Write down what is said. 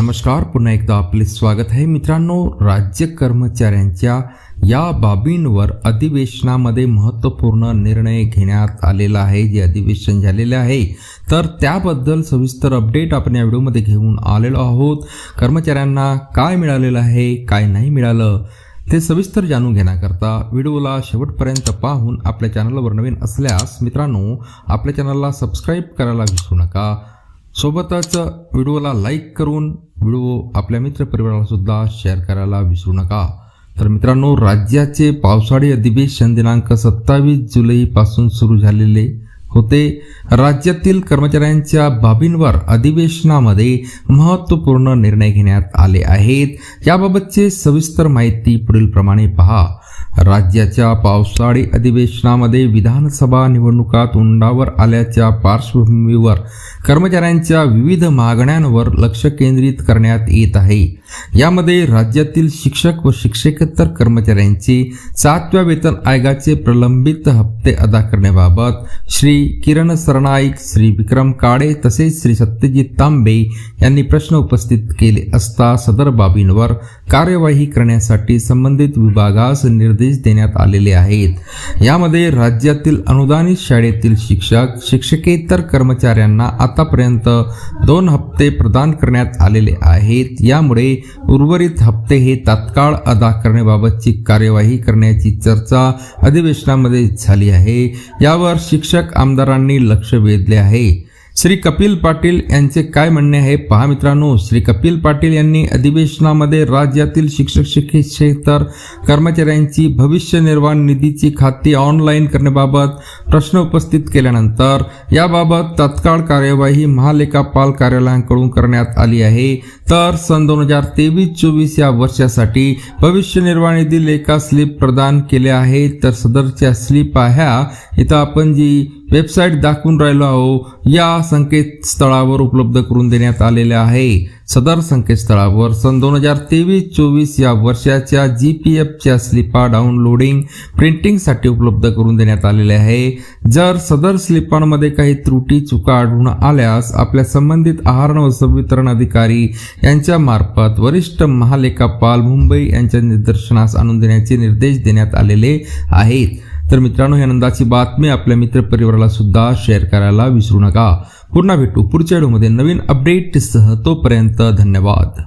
नमस्कार पुन्हा एकदा आपले स्वागत आहे. मित्रांनो राज्य कर्मचाऱ्यांच्या या बाबींवर अधिवेशनामध्ये महत्त्वपूर्ण निर्णय घेण्यात आलेला आहे जे अधिवेशन झालेले आहे. तर त्याबद्दल सविस्तर अपडेट आपण या व्हिडिओमध्ये घेऊन आलेलो आहोत. कर्मचाऱ्यांना काय मिळालेलं आहे काय नाही मिळालं ते सविस्तर जाणून घेण्याकरता व्हिडिओला शेवटपर्यंत पाहून आपल्या चॅनलवर नवीन असल्यास मित्रांनो आपल्या चॅनलला सबस्क्राईब करायला विसरू नका. सोबतच व्हिडिओला लाईक करून व्हिडिओ आपल्या मित्रपरिवारालासुद्धा शेअर करायला विसरू नका. तर मित्रांनो राज्याचे पावसाळी अधिवेशन दिनांक सत्तावीस जुलैपासून सुरू झालेले होते. राज्यातील कर्मचाऱ्यांच्या बाबींवर अधिवेशनामध्ये महत्त्वपूर्ण निर्णय घेण्यात आले आहेत. याबाबतचे सविस्तर माहिती पुढील प्रमाणे पहा. राज्याच्या पावसाळी अधिवेशनामध्ये विधानसभा निवडणुका तोंडावर आल्याच्या पार्श्वभूमीवर कर्मचाऱ्यांच्या विविध मागण्यांवर लक्ष केंद्रित करण्यात येत आहे. यामध्ये राज्यातील शिक्षक व शिक्षकेतर कर्मचाऱ्यांचे सातव्या वेतन आयोगाचे प्रलंबित हप्ते अदा करण्याबाबत श्री किरण सरनाईक श्री विक्रम काळे तसेच श्री सत्यजित तांबे यांनी प्रश्न उपस्थित केले असता सदर बाबींवर कार्यवाही करण्यासाठी संबंधित विभागास निर्देश देण्यात आलेले आहेत. यामध्ये राज्यातील अनुदानित शाळेतील शिक्षक शिक्षकेतर कर्मचाऱ्यांना आतापर्यंत दोन हप्ते प्रदान करण्यात आलेले आहेत. यामुळे उर्वरित हप्ते हे तात्काळ अदा करण्याबाबतची कार्यवाही करण्याची चर्चा अधिवेशनामध्ये झाली आहे. यावर शिक्षक आमदारांनी लक्ष वेधले आहे. श्री कपिल पाटील यांचे काय म्हणणे आहे पहा मित्रांनो. श्री कपिल पाटील यांनी अधिवेशनामध्ये राज्यातील शिक्षक शिक्षकेतर कर्मचाऱ्यांची भविष्य निर्वाह निधीची खाती ऑनलाईन करण्याबाबत प्रश्न उपस्थित केल्यानंतर याबाबत तत्काळ कार्यवाही महालेखापाल कार्यालयाकडून करण्यात आली आहे. तर सन दोन हजार तेवीस चोवीस या वर्षासाठी भविष्य निर्वाह निधी लेखा स्लिप प्रदान केल्या आहेत. तर सदरच्या स्लिप ह्या इथं आपण जी वेबसाईट दाखवून राहिलो आहो. या संकेतस्थळावर उपलब्ध करून देण्यात आलेल्या आहे. सदर संकेतस्थळावर सन दोन हजार तेवीस चोवीस या वर्षाच्या जी पी एफच्या स्लिपा डाउनलोडिंग प्रिंटिंगसाठी उपलब्ध करून देण्यात आलेले आहे. जर सदर स्लिपांमध्ये काही त्रुटी चुका आढळून आल्यास आपल्या संबंधित आहार व संवितरण अधिकारी यांच्या मार्फत वरिष्ठ महालेखापाल मुंबई यांच्या निदर्शनास आणून देण्याचे निर्देश देण्यात आलेले आहेत. तर मित्रांनो ही आनंदाची बातमी आपल्या मित्रपरिवाराला सुद्धा शेअर करायला विसरू नका. पुन्हा भेटू पुढच्या व्हिडिओमध्ये नवीन अपडेटसह तोपर्यंत धन्यवाद।